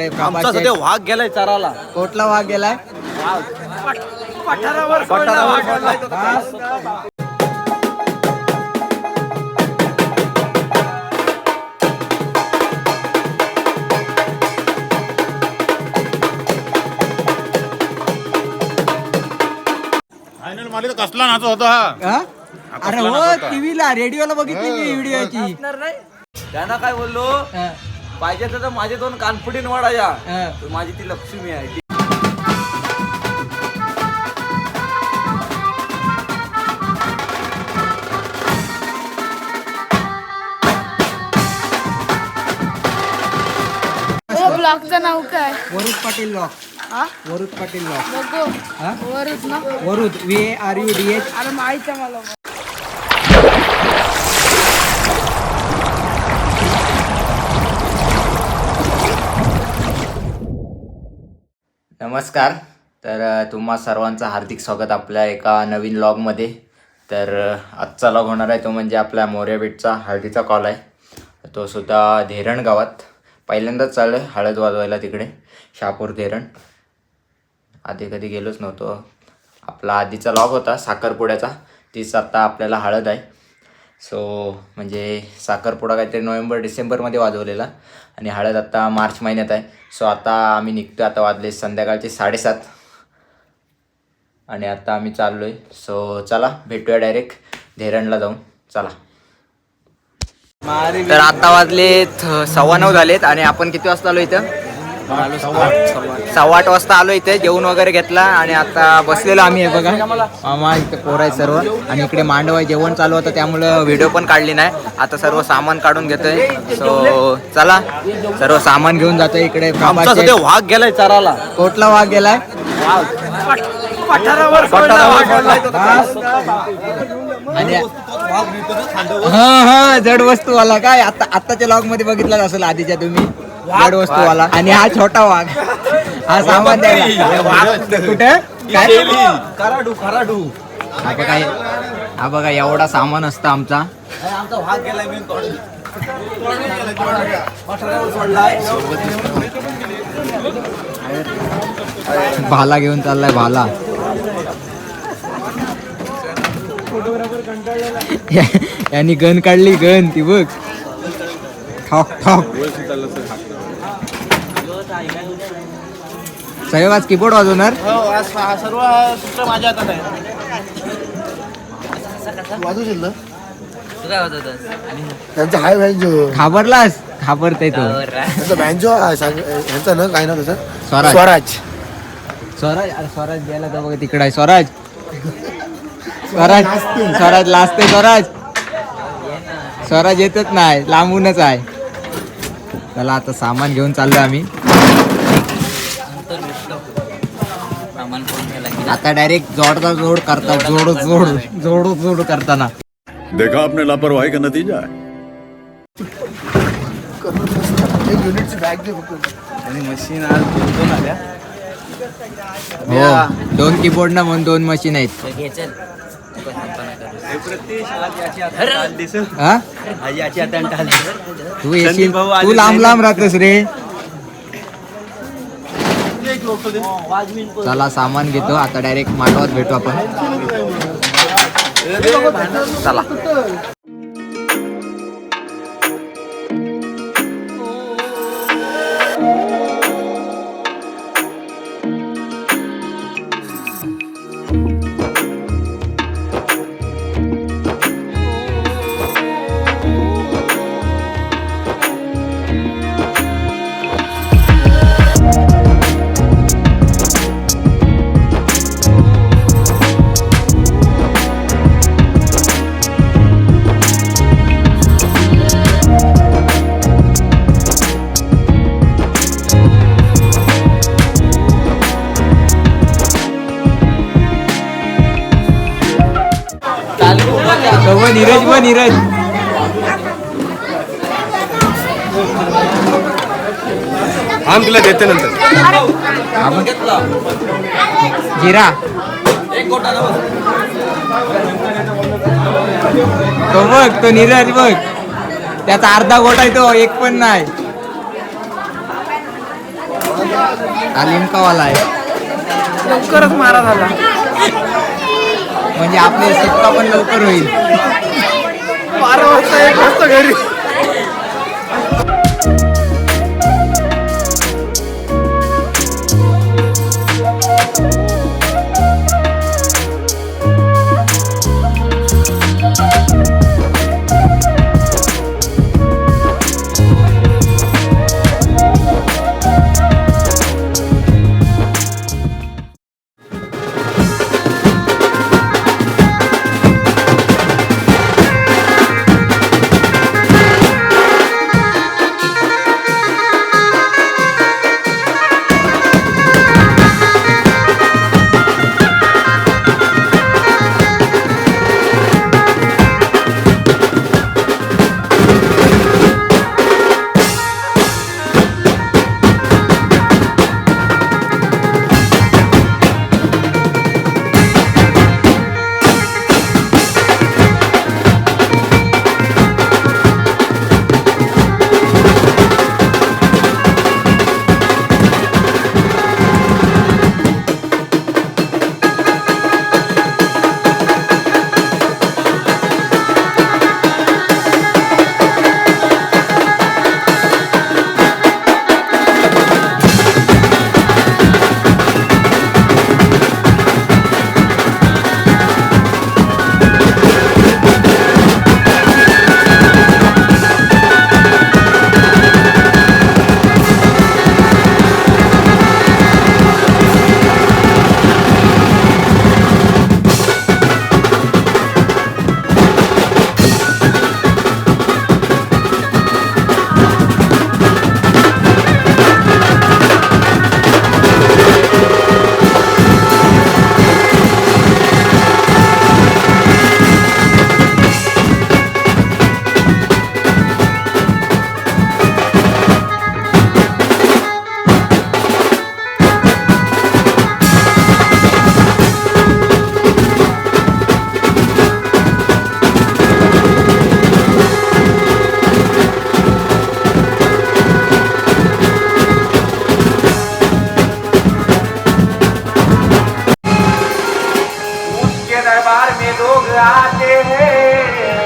आमचा सध्या वाघ गेलाय चाराला. कोटला वाघ गेलाय. पठारावर कसला नाच होता हा? हा? अरे हो टीव्हीला रेडिओला बघितली मी व्हिडिओची त्यांना काय बोललो? पाहिजे तर माझे दोन कानफुटीन वाढाया माझी ती लक्ष्मी आहे. ती- हो ब्लॉगचं नाव काय? वरुद पाटील लॉक हा वरुद पाटील लॉक बघू. हा? वरच ना? Varud A R U D H अरे माहीत आहे मला. नमस्कार. तर तुम्हा सर्वांचं हार्दिक स्वागत आपल्या एका नवीन लॉगमध्ये. तर आजचा लॉग होणार आहे तो म्हणजे आपल्या मोर्याबीटचा हळदीचा कॉल आहे. तो सुद्धा धेरण गावात. पहिल्यांदाच चाललं आहे हळद वाजवायला तिकडे शहापूर धेरण. आधी कधी गेलोच नव्हतो. आपला आधीचा लॉग होता साखरपुड्याचा. तीच आत्ता आपल्याला हळद आहे. सो म्हणजे साखरपुडा काहीतरी नोव्हेंबर डिसेंबरमध्ये वाजवलेला आणि हळद आत्ता मार्च महिन्यात आहे. सो आता आम्ही निघतो आता वाजले संध्याकाळचे साडेसात. आणि आता आम्ही चाललो आहे सो चला भेटूया डायरेक्ट धेरणला जाऊन. चला. तर आता वाजलेत सव्वा नऊ झालेत आणि आपण किती वाजता आलो इथं? सव्वा आठ वाजता आलो इथे जेवण वगैरे घेतला आणि आता बसलेलो आम्ही हे बघा. मामा इथे पोर आहे सर्व. आणि इकडे मांडव आहे जेवण चालू होतं त्यामुळं व्हिडिओ पण काढली नाही. आता सर्व सामान काढून घेतोय. सो चला. सर्व सामान घेऊन जातोय इकडे. वाघ गेलाय चाराला. कोटला वाघ गेलाय. आणि हा हा जड वस्तू वाला. काय आता आताच्या लॉगमध्ये बघितलाच असेल आधीच्या तुम्ही? जड वस्तू वाला आणि हा छोटा वाघ. हा सामान द्यायला. कुठे? काय कराडू कराडू हा बघा हा बघा एवढा सामान असतं आमचा. वाघ मी भाला घेऊन चाललाय भाला. यांनी गन काढली गन ती बघ. ठॉक ठॉक. सहयोग आज कीबोर्ड वाजवणार? सर्व सूत्र माझ्या हातात आहे. त्यांचा हाय व्हॅन्जो घाबरलास? घाबरताय तो. त्यांचा व्हॅन्जो ह्यांचा ना काय नाव त्याचं? स्वराज. स्वराज. स्वराज? अरे स्वराज गेला तर बघा तिकडे आहे. स्वराज. स्वराज. स्वराज लाजते स्वराज. स्वराज येतच नाही लांबूनच आहे. चला आता सामान घेऊन चाललो आम्ही. आता डायरेक्ट जोडता जोड करता जोड जोड जोड जोड करताना. देखा आपने लापरवाही का नतीजा है। एक युनिटची बॅग दे फक्त हो दोन कीबोर्ड ना म्हणून दोन मशीन आहेत. हा तू येशील तू लांब लांब राहतोस रे. चला सामान घेतो. आता डायरेक्ट मांडवात भेटू आपण. चला. नीरज आम तुला देते नंतर. आपण जिरा. एक गोटाला बस. तो बघ तो नीरज बघ. त्याचा अर्धा गोट आहे तो एक पण नाही. हा लिमकावाला आहे. लवकरच मारा झाला. म्हणजे आपले सुटका पण लवकर होईल. बारा वाजता एक वाजता घरी. दरबार में लोग आते हैं।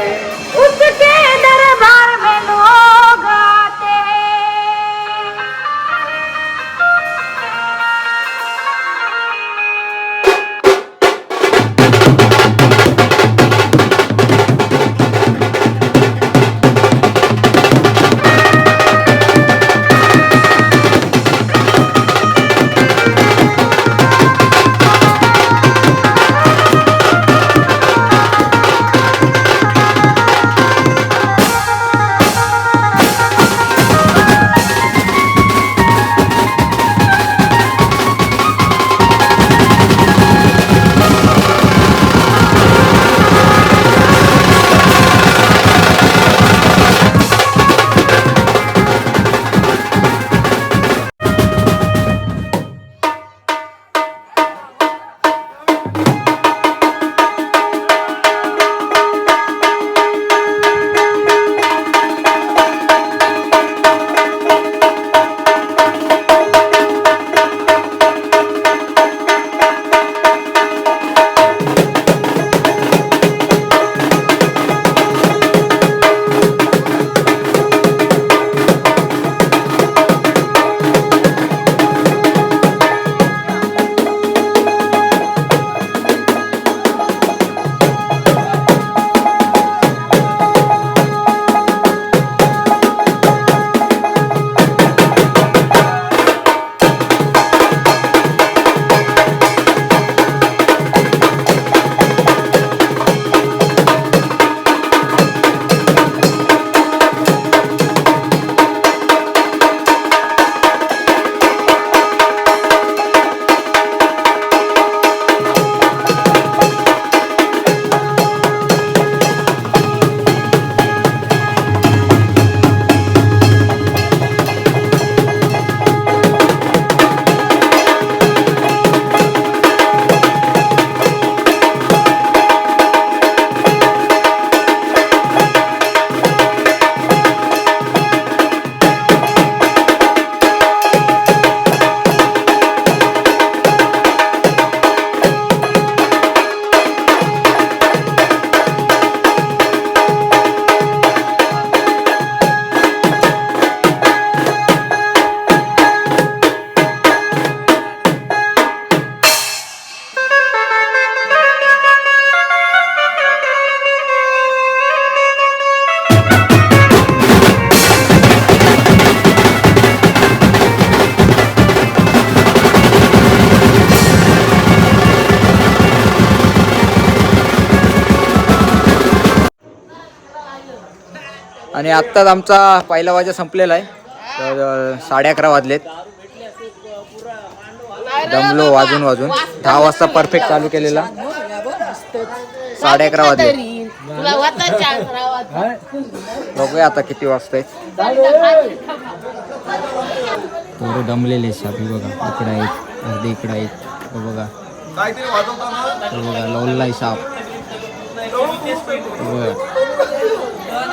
आणि आत्ताच आमचा पहिला वाजा संपलेला आहे. तर साडे अकरा वाजलेत. दमलो वाजून वाजून. दहा वाजता परफेक्ट चालू केलेला. साडे अकरा वाजले. बघूया आता किती वाजता पोरं दमलेले सापी बघा. इकडं आहेत अर्धे इकडं आहेत. बघा. बघा लवलाय साप. बघा.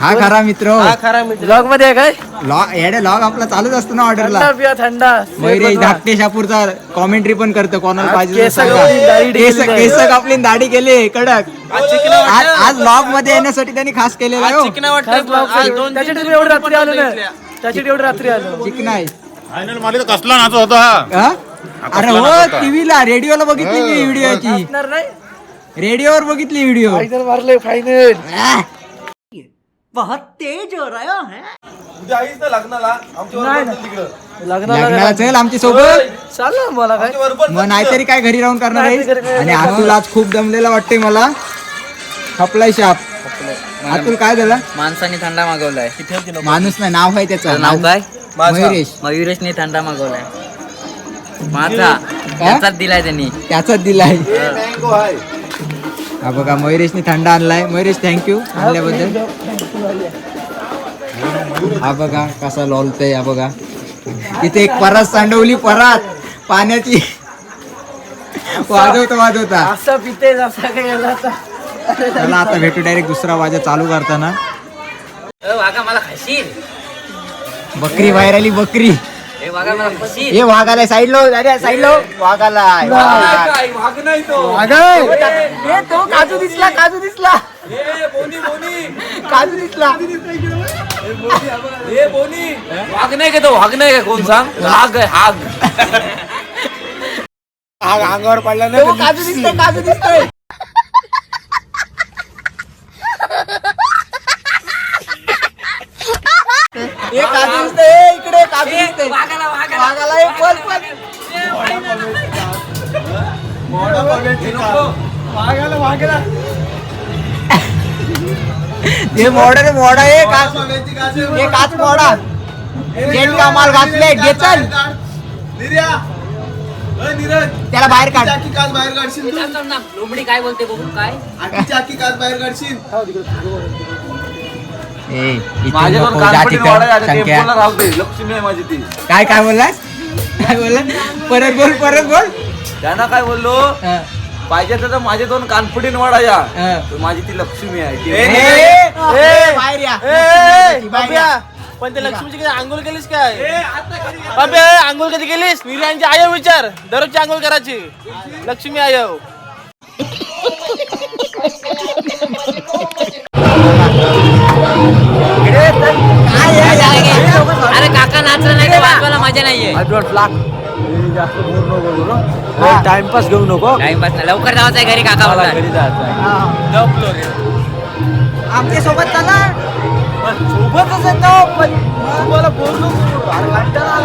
हा खरा मित्र. हो. हा खरा मित्र. ब्लॉगमध्ये आहे काय? लॉग येडे लॉग आपला चालूच असतो ना ऑर्डरला थंडा पिया थंडा. मयुरेश धाकटे शापूरचा कॉमेंट्री पण करतो कोणाला पाहिजे तर केस सांगा. कापली, दाढी केस केली केस कापली आणि दाढी केली कडक. आज आज लॉगमध्ये येण्यासाठी त्यांनी खास केलेला आहे हो. त्याच्यासाठी मी एवढी रात्री आलो ना त्याच्यासाठी एवढी रात्री आलो. चिकन आहे फायनल मला तर कसला नाच होता? हा? हा? अरे हो टीव्हीला रेडिओला बघितली मी व्हिडिओची असणार नाही. रेडिओवर बघितली व्हिडिओ फायनल मारले फायनल उद्या आईच ना लग्नाला आमच्या बरोबर चल तिकडं लग्नाला लग्नाला चल आमच्यासोबत. मला काय? आमच्या मग नाहीतरी काय घरी राहून करणार नाही, घरी आहे काय आणि अतुल आज खूप दमलेला वाटतंय मला. खपलाय शाप. अतुल काय झाला? माणसाने थंडा मागवलाय. माणूस नाही नाव आहे त्याचं. नाव काय? मयुरेश. मयुरेशने थंडा मागवलाय. माझा. त्याचाच दिलाय त्यांनी. त्याचाच दिलाय. हा बघा मयुरेशने थंडा आणलाय. मयुरेश थँक्यू आणल्याबद्दल. हा बघा कसा लोलतय हा बघा. इथे एक परत सांडवली परत. पाण्याची. वाजवता वाजवता. असा पिते याला आता? चला आता भेटू डायरेक्ट दुसरा वाजा चालू करताना. अ, मला खाशील? बकरी बाहेर आली बकरी. हे वाघा हे वाघाला साईड लो अरे साईड लो वाघाला वाघ. नाही तो. ए, तो काजू दिसला काजू दिसला. ए बोनी बोनी. काजू दिसला. ए बोनी वाघ नाही का तो? वाघ नाही का कोण सांग? हाग आहे हाग. अंगावर पडला तो. काजू दिसतोय काजू दिसतोय हे काजू दिसतोय ए, इकडे वाघाला एक पल पल हे मोडा रे मोडा हे काच हे काच मोडा गेट का माल घातले घे चल. त्याला बाहेर काढ. बाहेर काढशील लोंबडी काय बोलते बघू काय? आठीची आखी काच बाहेर काढशील? काय काय बोललास? काय बोलला परत बोल परत बोल. त्यांना काय बोललो? हा, पाहिजे तर माझे दोन कानफडीन वाढाया माझी ती लक्ष्मी आहे ती- ए, ए, बाहेर या. बाहेर या. पण ते लक्ष्मीची कधी आंघोळ केलीस काय? बाबे आंघोळ कधी केलीस? विर्यांची आयो विचार. दररोजची आंघोळ करायची. लक्ष्मी आयो. नाचला नाही तर वाजवायला मजा नाहीये. टाइमपास घेऊ नको. टाइमपास नाही. लवकर जायचं आहे घरी काका मला. घरी जायचं आमच्यासोबत चला. सोबतच येतो पण तुम्हाला बोललो अरे कंटाळा.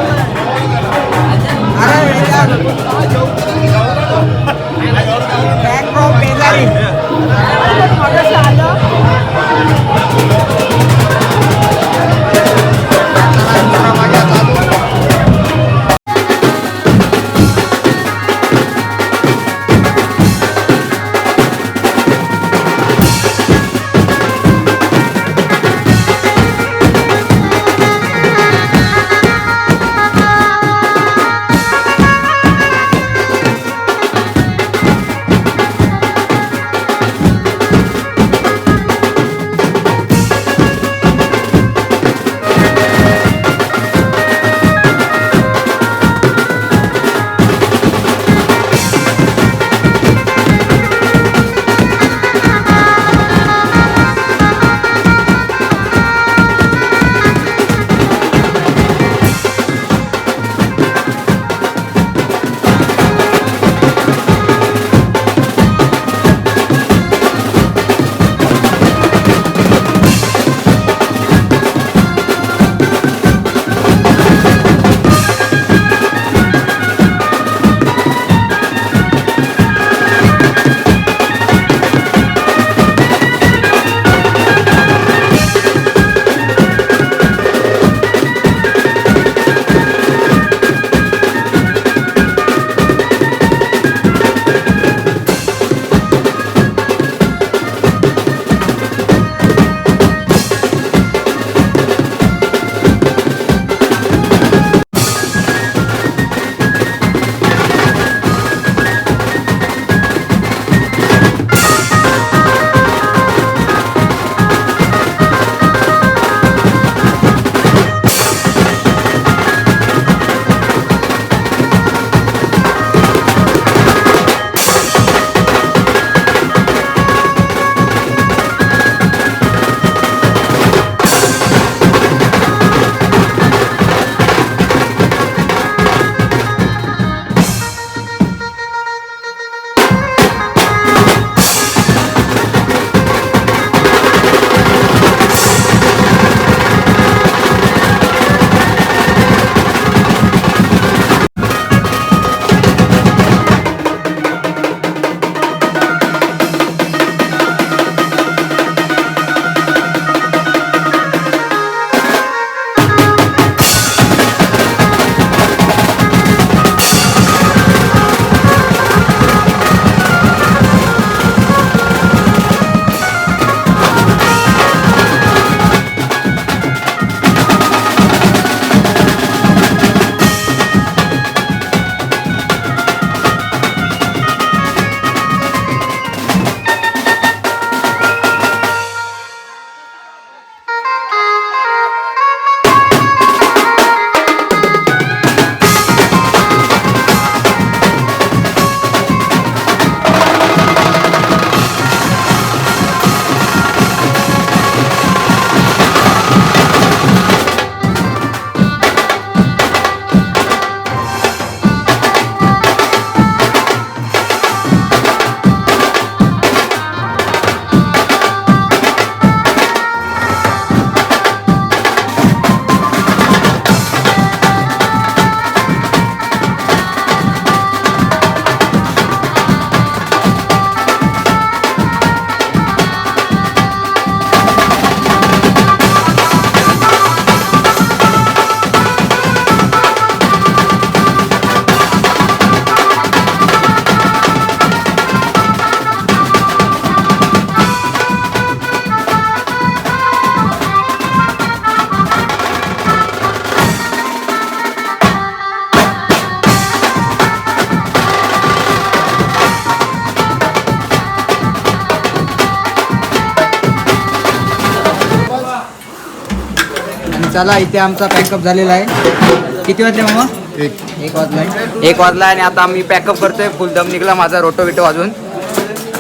चला इथे आमचा पॅकअप झालेला आहे. किती वाजले मामा? एक. एक वाजलाय एक वाजला आणि आता आम्ही पॅकअप करतोय. फुल दम निघला माझा रोटो बिटो वाजून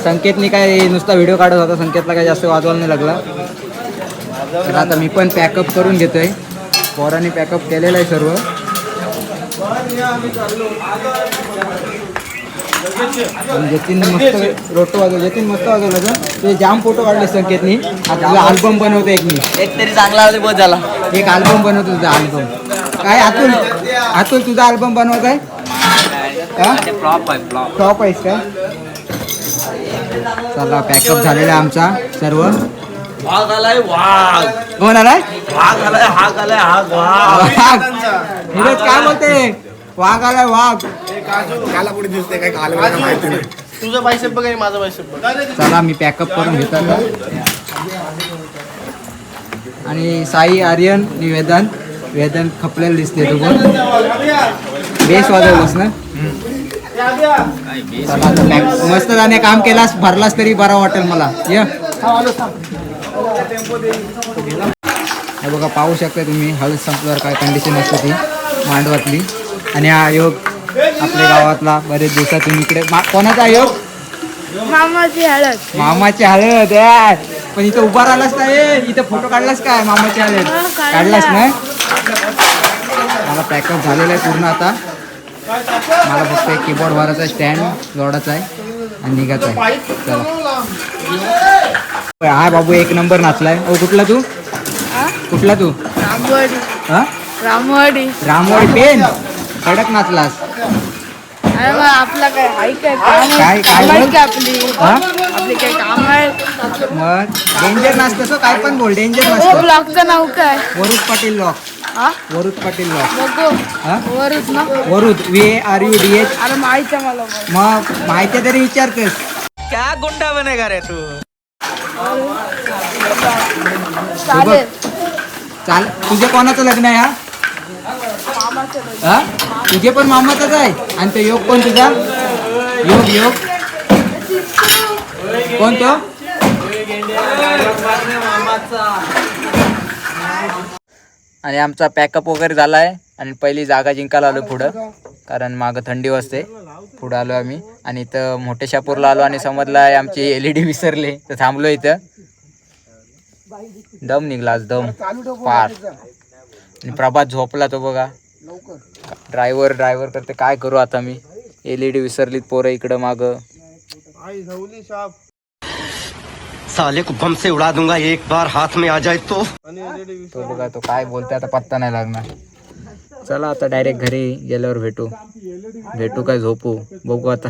संकेतनी काय नुसता व्हिडिओ काढत होता. संकेतला काय जास्त वाजवायला नाही लागला. तर आता मी पण पॅकअप करून घेतोय. पोरांनी पॅकअप केलेलं आहे सर्व. आणि जतीन मस्त रोटो वाजवलं जतीन मस्त वाजवलं का ते जाम फोटो काढले संकेतनी. आता अल्बम बनवतो एक मी एक तरी चांगला बहुत झाला एक अल्बम बनवतो तुझा अल्बम काय अतुल अतुल तुझा अल्बम बनवत आहे? टॉप आहेस काय चला पॅकअप झालेला आहे आमचा सर्व. वाघ आलाय वाघ. कोण आलाय? वाघ आलाय हाग आलाय हाग वाघ. काय बोलते? वाघ आलाय वाघ. तुझं बायसेप बघ आणि माझं बायसेप बघ. चला मी पॅकअप करून घेतो आता. आणि साई आर्यन आणि वेदांत वेदांत खपलेलं दिसते तू पण बेस वाजवलंस ना? चला आता pack- मस्त जाणे काम केलास भरलास तरी बरा वाटेल मला. ये. हे बघा पाहू शकता तुम्ही हळद संपल्यावर काय कंडिशन असते ती मांडवातली. आणि हा योग आपल्या गावातला बरेच दिवसातून इकडे मा- कोणाचा हा योग मामाची हळद. मामाची हळद यार पण इथं उभा राहिलास ना ए? इथं फोटो काढलास काय मामाची हळद? हो, काढला. काढलास ना? मला पॅकअप झालेलं आहे पूर्ण आता. मला फक्त एक कीबोर्ड भरायचा स्टँड जोडायचा आहे आणि निघायचा आहे. चला. हा बाबू एक नंबर नाचलाय. ओ कुठला तू? कुठला तू? रामवाडी. हा? रामवाडी. रामवाडी पेन? कडक नाचलास अरे मग आपला काय हाय काय काम काय- आहे? काय आहे? का आपली? हा? आपली काय काम आहे? मग डेंजर नाचतं काय पण बोल डेंजर नसतं. ब्लॉगचं नाव काय? वरुद पाटील लॉक हा? वरुद पाटील लॉक बघू. हा? वरूच ना? Varud V R U D H अरे माहिती मला पण. मग माहिती तरी विचारतेस. चालेल. चाल तुझे कोणाचं लग्न आहे हा? हा? तुझे पण मामाचाच आहे. आणि तो योग कोण तुझा? योग योग. कोण तो? आणि आमचा पॅकअप वगैरे झाला आहे आणि पहिली जागा जिंकायला आलो पुढं. कारण मागं थंडी वाजते. पुढं आलो आम्ही. आणि इथं मोठे शापूरला आलो आणि समजला आहे आमची एल ई डी विसरले. तर थांबलो इथं. दम निघला आज दम. पार आणि प्रभात झोपला तो बघा. ड्रायव्हर ड्रायव्हर करते काय करू आता मी? एल ई डी विसरलीत पोरं इकडं मागं. साले को बम से उड़ा दूंगा एक बार हाथ में आ जाए तो। तो बघा तो काय बोलते आता पत्ता नाही लागणार. चला आता डायरेक्ट घरी गेल्यावर भेटू. भेटू काय झोपू? बघू आता.